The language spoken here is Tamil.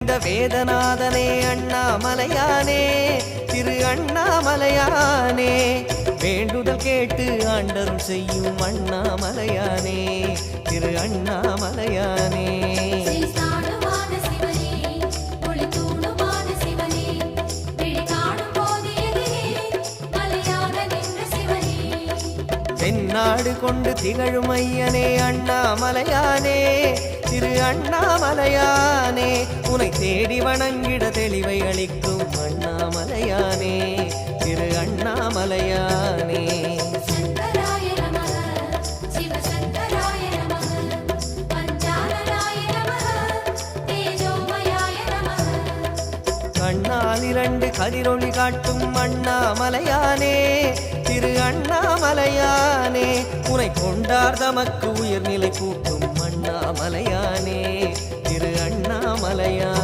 இந்த வேதநாதனே அண்ணாமலையானே திரு அண்ணாமலையானே வேண்டுதல் கேட்டு ஆண்டரும் செய்யும் அண்ணாமலையானே திரு அண்ணாமலையானே. தென்னாடு கொண்டு திகழும் ஐயனே அண்ணாமலையானே திரு மலையானே உனை தேடி வணங்கிட தெளிவை அளிக்கும் அண்ணாமலையானே திரு அண்ணாமலையானே. சங்கராய கண்ணால் இரண்டு கதிரொளி காட்டும் அண்ணாமலையானே திரு அண்ணாமலையானே. உனை கொண்டார் தமக்கு உயர்நிலை கூட்டும் அண்ணாமலையானே. திரு அண்ணாமலையானே